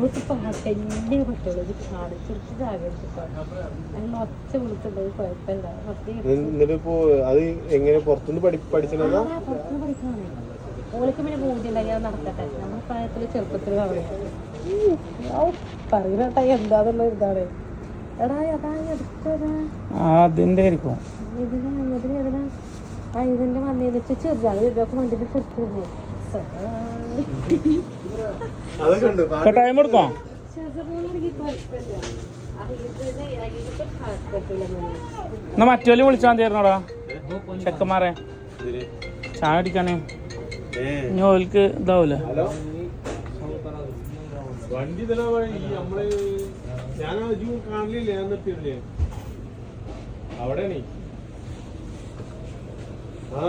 അവൾക്ക് പാട്ടന്നെ പറ്റുള്ളൂ ഇത് ആഗ്രഹിച്ചിട്ടോ അങ്ങനെ ഒച്ച വിളിച്ചിട്ടുണ്ടെങ്കിൽ കുഴപ്പമില്ല. എന്നിട്ടിപ്പോ അത് എങ്ങനെ പുറത്തുനിന്ന് പഠി പഠിച്ചതാ പുറത്തുനിന്ന് പഠിക്കാണ് ഓൾക്ക് പിന്നെ ബോധ്യം അത് നടക്കട്ടെ. നമ്മുടെ പ്രായത്തിൽ ചെറുപ്പത്തിൽ പറയുന്നട്ടാ എന്താന്നുള്ള ഇതാണ്. എടാ എടാ എടുത്തതാ അതിന്റെ ആയിരിക്കും. ഇതിന് ആ ഇതിന്റെ വന്നേന്ന് ചെറുതാണ് ഇതൊക്കെ വണ്ടിന്റെ ചെറുപ്പം ടൈം എടുക്കോ. എന്നാ മറ്റോൽ വിളിച്ചാൽ മതിയായിരുന്നോടാ? ചെക്കന്മാരെ. ചായ അടിക്കാനേ. ഇനി ഓൽക്ക് ഇതാവൂല? വണ്ടി നമ്മൾ ഞാൻ അജു കാണില്ലേ ഞാൻ നിർത്തിയില്ലേ അവിടെയാണേ. ആ.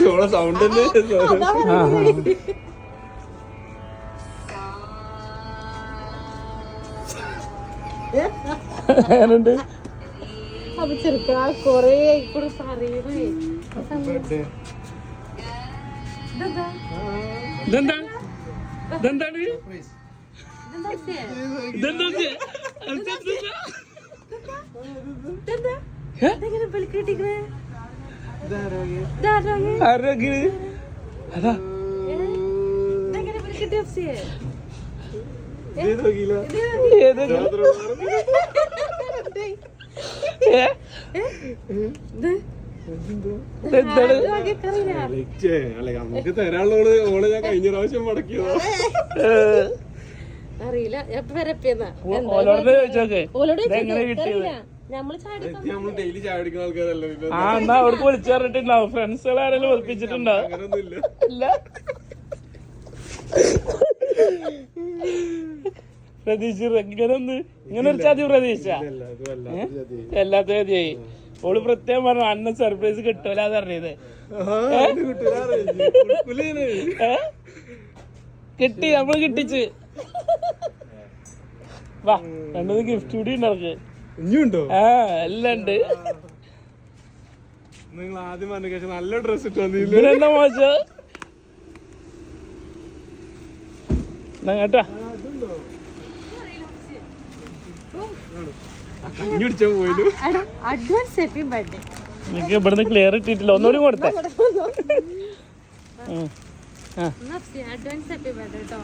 ചോള സൗണ്ട്. എങ്ങനുണ്ട് അപ്പൊ ചെറുക്കാ കൊറേ കൂടെ പറയുന്നേ. ഇതെന്താ? ഇതെന്താ? ഇതെന്താണ്? ഇതെന്താ? ഇതെന്താ ഇത്? ഇതെന്താ? ഇതെങ്ങനെ ബലിക്ക് നമുക്ക് തരാനുള്ള ഓൾ ഞാൻ കഴിഞ്ഞ പ്രാവശ്യം മടക്കിയോ. അറിയില്ല. എപ്പ വരപ്പിയെന്നാ ഓലോട് ചോദിച്ചോക്കെ. ഓലോട് കിട്ടിയത്? ആ എന്നാ അവർക്ക് വിളിച്ചു പറഞ്ഞിട്ടുണ്ടാവും ഫ്രണ്ട്സുകൾ ആരെങ്കിലും ഇല്ല. പ്രതീക്ഷ ഇങ്ങനെ ഇങ്ങനെ ഒരു ചതി പ്രതീക്ഷ. എല്ലാത്ത ചതിയായി ഓൾ പ്രത്യേകം പറഞ്ഞു അന്ന സർപ്രൈസ് കിട്ടൂല പറഞ്ഞത്. കിട്ടി നമ്മൾ കിട്ടിച്ച്. വാ രണ്ടു ഗിഫ്റ്റ് കൂടി ഉണ്ട് അവർക്ക്. ഇനിയുണ്ടോ? ആ എല്ലാം ഉണ്ട്. നിങ്ങൾ ആദ്യം പറഞ്ഞ ശേഷം നല്ല ഡ്രസ് ഇട്ട് വന്നില്ല? മോശ? കേട്ടാ. കഞ്ഞി കുടിച്ചാ പോയില്ല. അഡ്വാൻസ് ഹാപ്പി ബർത്ത്ഡേ എനിക്ക് ഇവിടുന്ന് ക്ലിയർ ഇട്ടിട്ടില്ല ഒന്നുകൂടി കൊടുത്തേ. അഡ്വാൻസ് ഹാപ്പി ബർത്ത്ഡേ കേട്ടോ.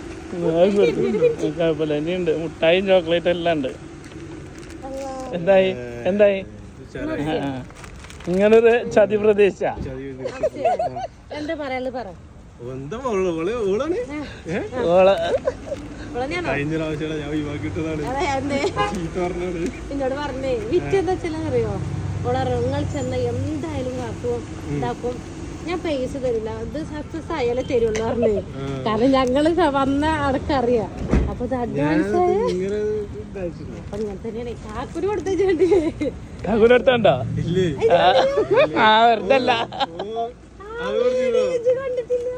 കുഴപ്പമില്ല. ഇനിയുണ്ട്. മുട്ടായും ചോക്ലേറ്റും എല്ലാം ഉണ്ട്. എന്തായി? എന്തായി. ഇങ്ങനൊരു ചതി പ്രതീക്ഷ എന്താ പറ. കഴിഞ്ഞ പ്രാവശ്യം ഞാൻ എന്നോട് പറഞ്ഞേ വിറ്റ് എന്താ വെച്ചാൽ അറിയോ? ഓളറിയോ നിങ്ങൾ ചെന്ന എന്തായാലും കാക്കും ഇതാക്കും. ഞാൻ പൈസ തരില്ല. ഇത് സക്സസ് ആയാലേ തരുള്ളൂ പറഞ്ഞേ. കാരണം ഞങ്ങൾ വന്ന അടക്കറിയാം അപ്പൊ ഇത് അഡ്വാൻസ് ഇതായിട്ടില്ല. അപ്പൊ ഞാൻ തന്നെയാണ്. കൊടുത്തേണ്ടി ആ വെറുതെ. കണ്ടിട്ടില്ല.